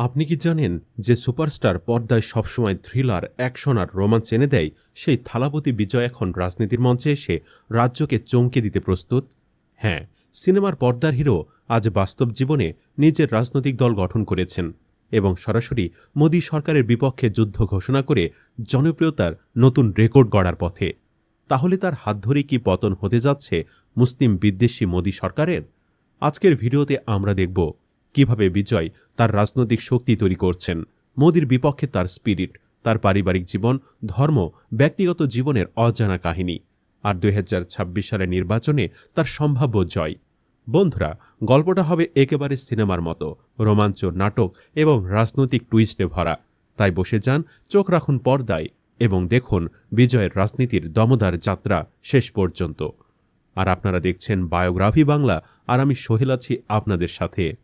আপনি কি জানেন যে সুপারস্টার পর্দায় সবসময় থ্রিলার, অ্যাকশন আর রোমাঞ্চ এনে দেয়? সেই থালাপতি বিজয় এখন রাজনীতির মঞ্চে এসে রাজ্যকে চমকে দিতে প্রস্তুত। হ্যাঁ সিনেমার পর্দার হিরো আজ বাস্তব জীবনে নিজের রাজনৈতিক দল গঠন করেছেন এবং সরাসরি মোদী সরকারের বিপক্ষে যুদ্ধ ঘোষণা করে জনপ্রিয়তার নতুন রেকর্ড গড়ার পথে। তাহলে তার হাত ধরে কি পতন হতে যাচ্ছে মুসলিম বিদ্বেষী মোদী সরকারের? আজকের ভিডিওতে আমরা দেখব কীভাবে বিজয় তার রাজনৈতিক শক্তি তৈরি করছেন। মোদির বিপক্ষে তার স্পিরিট তার পারিবারিক জীবন, ধর্ম, ব্যক্তিগত জীবনের অজানা কাহিনী। আর দুই হাজার ছাব্বিশ সালের নির্বাচনে তার সম্ভাব্য জয়। বন্ধুরা, গল্পটা হবে একেবারে সিনেমার মতো, রোমাঞ্চ, নাটক এবং রাজনৈতিক টুইস্টে ভরা। তাই বসে যান, চোখ রাখুন পর্দায় এবং দেখুন বিজয়ের রাজনীতির দমদার যাত্রা শেষ পর্যন্ত। আর আপনারা দেখছেন বায়োগ্রাফি বাংলা আর আমি সোহেল আছি আপনাদের সাথে।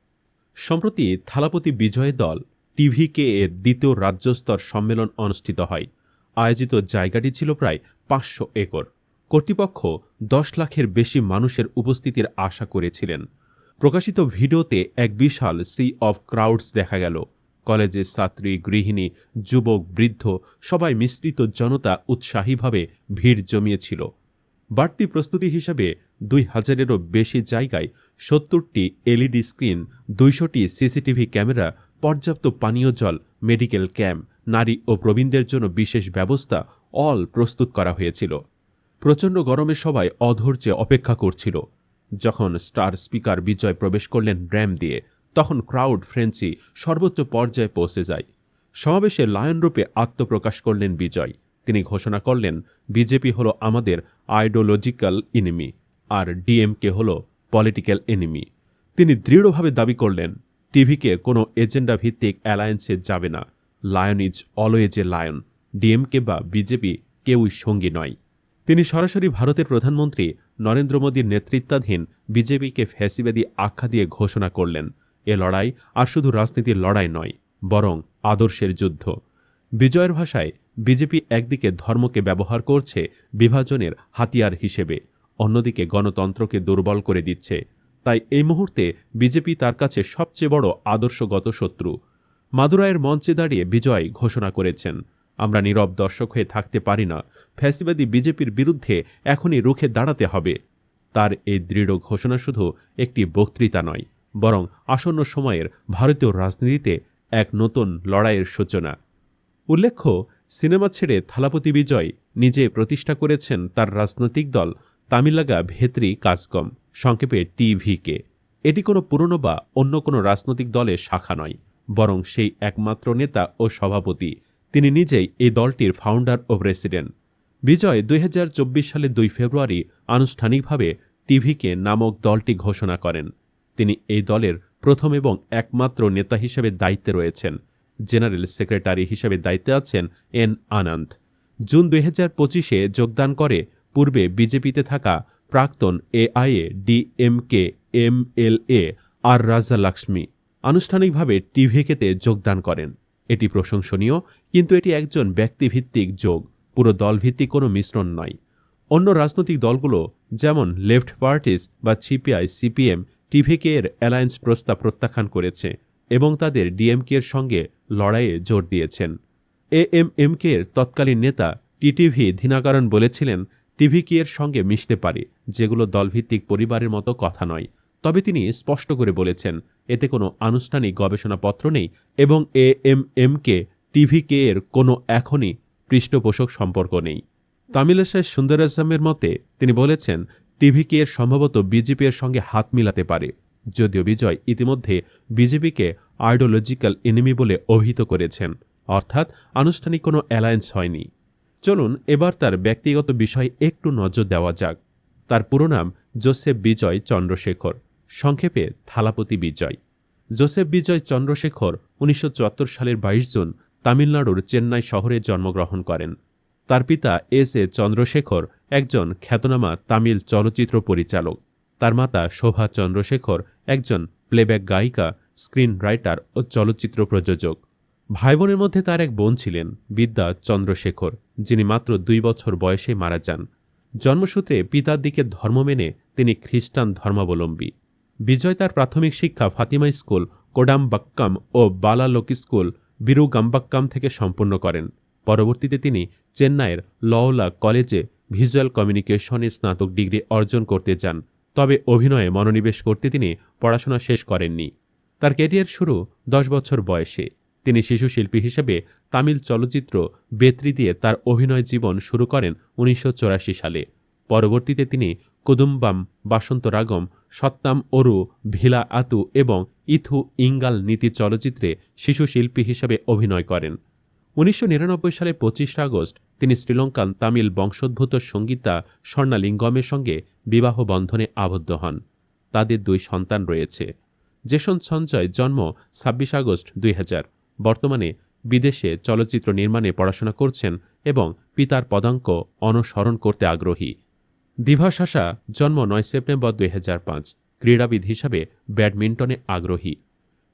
সম্প্রতি থালাপতি বিজয় দল টিভিকে এর দ্বিতীয় রাজ্যস্তর সম্মেলন অনুষ্ঠিত হয়। আয়োজিত জায়গাটি ছিল প্রায় পাঁচশো একর। কর্তৃপক্ষ দশ লাখের বেশি মানুষের উপস্থিতির আশা করেছিলেন। প্রকাশিত ভিডিওতে এক বিশাল সি অফ ক্রাউডস দেখা গেল। কলেজের ছাত্রী, গৃহিণী, যুবক, বৃদ্ধ সবাই মিশ্রিত জনতা উৎসাহীভাবে ভিড় জমিয়েছিল। বাড়তি প্রস্তুতি হিসাবে দুই হাজারেরও বেশি জায়গায় সত্তরটি এলইডি স্ক্রিন, দুইশোটি সিসিটিভি ক্যামেরা, পর্যাপ্ত পানীয় জল, মেডিকেল ক্যাম্প, নারী ও প্রবীণদের জন্য বিশেষ ব্যবস্থা অল প্রস্তুত করা হয়েছিল। প্রচণ্ড গরমে সবাই অধৈর্যে অপেক্ষা করছিল। যখন স্টার স্পিকার বিজয় প্রবেশ করলেন র্যাম দিয়ে, তখন ক্রাউড ফ্রেন্সি সর্বোচ্চ পর্যায়ে পৌঁছে যায়। সমাবেশে লায়ন রূপে আত্মপ্রকাশ করলেন বিজয়। তিনি ঘোষণা করলেন, বিজেপি হল আমাদের আইডিওলজিক্যাল এনিমি আর ডিএমকে হল পলিটিক্যাল এনিমি। তিনি দৃঢ়ভাবে দাবি করলেন, টিভিকে কোনো এজেন্ডা ভিত্তিক অ্যালায়েন্সে যাবে না। Lion is always a lion. DMK বা বিজেপি কেউই সঙ্গী নয়। তিনি সরাসরি ভারতের প্রধানমন্ত্রী নরেন্দ্র মোদীর নেতৃত্বাধীন বিজেপিকে ফ্যাসিবাদী আখ্যা দিয়ে ঘোষণা করলেন, এ লড়াই আর শুধু রাজনীতির লড়াই নয়, বরং আদর্শের যুদ্ধ। বিজয়ের ভাষায় বিজেপি একদিকে ধর্মকে ব্যবহার করছে বিভাজনের হাতিয়ার হিসেবে অন্যদিকে গণতন্ত্রকে দুর্বল করে দিচ্ছে। তাই এই মুহূর্তে বিজেপি তার কাছে সবচেয়ে বড় আদর্শগত শত্রু। মাদুরায়ের মঞ্চে দাঁড়িয়ে বিজয় ঘোষণা করেছেন। আমরা নীরব দর্শক হয়ে থাকতে পারি না। ফ্যাসিবাদী বিজেপির বিরুদ্ধে এখনই রুখে দাঁড়াতে হবে। তার এই দৃঢ় ঘোষণা শুধু একটি বক্তৃতা নয়, বরং আসন্ন সময়ের ভারতীয় রাজনীতিতে এক নতুন লড়াইয়ের সূচনা। উল্লেখ্য, সিনেমা ছেড়ে থালাপতি বিজয় নিজে প্রতিষ্ঠা করেছেন তার রাজনৈতিক দল তামিলাগা ভেত্রি কাজকম, সংক্ষেপে টিভিকে। এটি কোনো পুরনো বা অন্য কোনো রাজনৈতিক দলের শাখা নয়, বরং সেই একমাত্র নেতা ও সভাপতি। তিনি নিজেই এই দলটির ফাউন্ডার ও প্রেসিডেন্ট বিজয় দুই হাজার চব্বিশ সালে দুই ফেব্রুয়ারি আনুষ্ঠানিকভাবে টিভিকে নামক দলটি ঘোষণা করেন। তিনি এই দলের প্রথম এবং একমাত্র নেতা হিসেবে দায়িত্বে রয়েছেন। জেনারেল সেক্রেটারি হিসেবে দায়িত্বে আছেন এন আনন্দ। জুন দুই হাজার পঁচিশে যোগদান করে পূর্বে বিজেপিতে থাকা প্রাক্তন AIADMK M L A R Raja Lakshmi আনুষ্ঠানিকভাবে টিভিকেতে যোগদান করেন। এটি প্রশংসনীয়, কিন্তু এটি একজন ব্যক্তিভিত্তিক যোগ, পুরো দলভিত্তিক কোনো মিশ্রণ নয়। অন্য রাজনৈতিক দলগুলো যেমন লেফট পার্টিস বা সিপিআই, সিপিএম টিভিকে এর অ্যালায়েন্স প্রস্তাব প্রত্যাখ্যান করেছে এবং তাদের ডিএমকে এর সঙ্গে লড়াইয়ে জোর দিয়েছেন। এএমএমকে এর তৎকালীন নেতা টিটিভি ধীনাকারণ বলেছিলেন টিভিকে এর সঙ্গে মিশতে পারে, যেগুলো দলভিত্তিক পরিবারের মতো কথা নয়। তবে তিনি স্পষ্ট করে বলেছেন, এতে কোনো আনুষ্ঠানিক গবেষণাপত্র নেই এবং এ এম এমকে টিভিকে এর কোনো এখনই পৃষ্ঠপোষক সম্পর্ক নেই। তামিলেশ্বর সুন্দরাজামের মতে, তিনি বলেছেন টিভিকে এর সম্ভবত বিজেপি এর সঙ্গে হাত মিলাতে পারে। যদিও বিজয় ইতিমধ্যে বিজেপিকে আইডিওলজিক্যাল এনিমি বলে অভিহিত করেছেন। অর্থাৎ আনুষ্ঠানিক কোনো অ্যালায়েন্স হয়নি। চলুন এবার তার ব্যক্তিগত বিষয়ে একটু নজর দেওয়া যাক। তার পুরো নাম জোসেফ বিজয় চন্দ্রশেখর, সংক্ষেপে থালাপতি বিজয়। জোসেফ বিজয় চন্দ্রশেখর উনিশশো চুয়াত্তর সালের বাইশ জুন তামিলনাড়ুর চেন্নাই শহরে জন্মগ্রহণ করেন। তার পিতা এস এ চন্দ্রশেখর একজন খ্যাতনামা তামিল চলচ্চিত্র পরিচালক। তার মাতা শোভা চন্দ্রশেখর একজন প্লেব্যাক গায়িকা স্ক্রিন রাইটার ও চলচ্চিত্র প্রযোজক। ভাই বোনের মধ্যে তার এক বোন ছিলেন, বিদ্যা চন্দ্রশেখর, যিনি মাত্র দুই বছর বয়সে মারা যান। জন্মসূত্রে পিতার দিকে ধর্ম মেনে তিনি খ্রিস্টান ধর্মাবলম্বী। বিজয় তার প্রাথমিক শিক্ষা ফাতিমা স্কুল, কোডাম্বাক্কাম ও বালালোকি স্কুল, বিরুগাম্বাক্কাম থেকে সম্পন্ন করেন। পরবর্তীতে তিনি চেন্নাইয়ের লওলা কলেজে ভিজুয়াল কমিউনিকেশনে স্নাতক ডিগ্রি অর্জন করতে যান, তবে অভিনয়ে মনোনিবেশ করতে তিনি পড়াশোনা শেষ করেননি। তার ক্যারিয়ার শুরু দশ বছর বয়সে। তিনি শিশু শিল্পী হিসেবে তামিল চলচ্চিত্র বেত্রি দিয়ে তার অভিনয় জীবন শুরু করেন উনিশশো চুরাশি সালে। পরবর্তীতে তিনি কুদুম্বাম, বাসন্ত রাগম, সত্তাম অরু ভিলা আতু এবং ইথু ইঙ্গাল নীতি চলচ্চিত্রে শিশু শিল্পী হিসেবে অভিনয় করেন। উনিশশো নিরানব্বই সালে পঁচিশে আগস্ট তিনি শ্রীলঙ্কান তামিল বংশোদ্ভূত সঙ্গীতা স্বর্ণালিঙ্গমের সঙ্গে বিবাহ বন্ধনে আবদ্ধ হন। তাদের দুই সন্তান রয়েছে। জেসন সঞ্জয় জন্ম ছাব্বিশ আগস্ট দুই হাজার। বর্তমানে বিদেশে চলচ্চিত্র নির্মাণে পড়াশোনা করছেন এবং পিতার পদাঙ্ক অনুসরণ করতে আগ্রহী। দিভা শাসা জন্ম নয় সেপ্টেম্বর দুই হাজার পাঁচ, ক্রীড়াবিদ হিসাবে ব্যাডমিন্টনে আগ্রহী।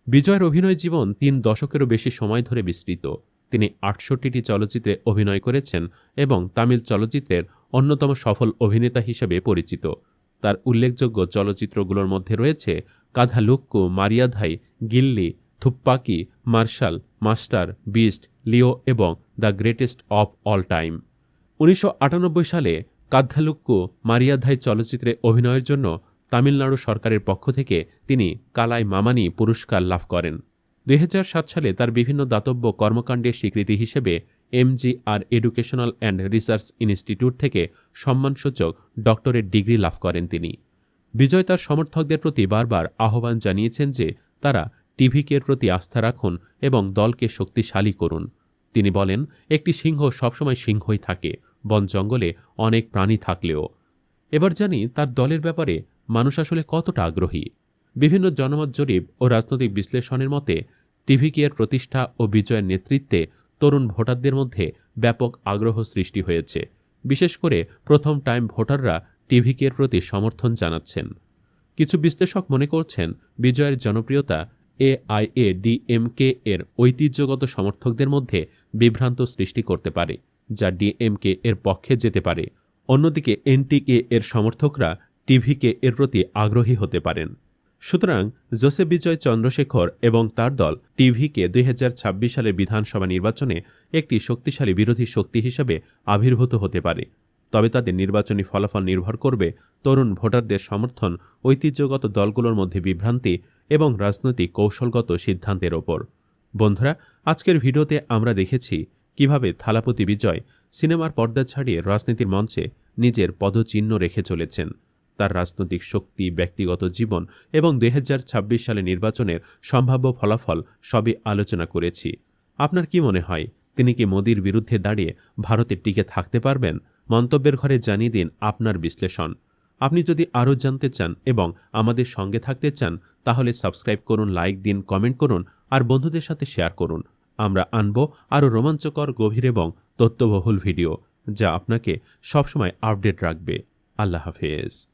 বিজয়ের অভিনয় জীবন তিন দশকেরও বেশি সময় ধরে বিস্তৃত। তিনি আটষট্টিটি চলচ্চিত্রে অভিনয় করেছেন এবং তামিল চলচ্চিত্রের অন্যতম সফল অভিনেতা হিসেবে পরিচিত। তার উল্লেখযোগ্য চলচ্চিত্রগুলোর মধ্যে রয়েছে Kadhalukku Mariyadhai Ghilli Thuppakki, Mersal, Master, Beast, Leo এবং the greatest of all time. উনিশশো আটানব্বই সালে কাদ্ধালুক্কু মারিয়াধাই চলচ্চিত্রে অভিনয়ের জন্য তামিলনাড়ু সরকারের পক্ষ থেকে তিনি কালাই মামানি পুরস্কার লাভ করেন। দুই হাজার সাত সালে তার বিভিন্ন দাতব্য কর্মকাণ্ডের স্বীকৃতি হিসেবে MGR educational and research institute থেকে সম্মানসূচক ডক্টরেট ডিগ্রি লাভ করেন তিনি। বিজয় তার সমর্থকদের প্রতি বারবার আহ্বান জানিয়েছেন যে তারা টিভিকের প্রতি আস্থা রাখুন এবং দলকে শক্তিশালী করুন। তিনি বলেন, একটি সিংহ সবসময় সিংহই থাকে, বন জঙ্গলে অনেক প্রাণী থাকলেও। এবার জানি তার দলের ব্যাপারে মানুষ আসলে কতটা আগ্রহী। বিভিন্ন জনমত জরিপ ও রাজনৈতিক বিশ্লেষণের মতে টিভিকের প্রতিষ্ঠা ও বিজয়ের নেতৃত্বে তরুণ ভোটারদের মধ্যে ব্যাপক আগ্রহ সৃষ্টি হয়েছে। বিশেষ করে প্রথম টাইম ভোটাররা টিভিকের প্রতি সমর্থন জানাচ্ছেন। কিছু বিশ্লেষক মনে করছেন, বিজয়ের জনপ্রিয়তা এআইএ ডিএমকে এর ঐতিহ্যগত সমর্থকদের মধ্যে বিভ্রান্ত সৃষ্টি করতে পারে, যা ডিএমকে এর পক্ষে যেতে পারে। অন্যদিকে এনটিকে এর সমর্থকরা টিভিকে এর প্রতি আগ্রহী হতে পারেন। সুতরাং জোসেফ বিজয় চন্দ্রশেখর এবং তার দল টিভিকে দুই হাজার ছাব্বিশ সালের বিধানসভা নির্বাচনে একটি শক্তিশালী বিরোধী শক্তি হিসেবে আবির্ভূত হতে পারে। তবে তাদের নির্বাচনী ফলাফল নির্ভর করবে তরুণ ভোটারদের সমর্থন, ঐতিহ্যগত দলগুলোর মধ্যে বিভ্রান্তি এবং রাজনৈতিক কৌশলগত সিদ্ধান্তের ওপর। বন্ধুরা, আজকের ভিডিওতে আমরা দেখেছি কীভাবে থালাপতি বিজয় সিনেমার পর্দা ছাড়িয়ে রাজনীতির মঞ্চে নিজের পদচিহ্ন রেখে চলেছেন। তার রাজনৈতিক শক্তি, ব্যক্তিগত জীবন এবং দুই হাজার ছাব্বিশ সালে নির্বাচনের সম্ভাব্য ফলাফল সবই আলোচনা করেছি। আপনার কি মনে হয়, তিনি কি মোদির বিরুদ্ধে দাঁড়িয়ে ভারতে টিকে থাকতে পারবেন? মন্তব্যের ঘরে জানিয়ে দিন আপনার বিশ্লেষণ। আপনি যদি আরও জানতে চান এবং আমাদের সঙ্গে থাকতে চান, তাহলে সাবস্ক্রাইব করুন, লাইক দিন, কমেন্ট করুন, আর বন্ধুদের সাথে শেয়ার করুন। আমরা আনব আরও রোমাঞ্চকর, গভীর এবং তথ্যবহুল ভিডিও, যা আপনাকে সবসময় আপডেট রাখবে। আল্লাহ হাফেজ।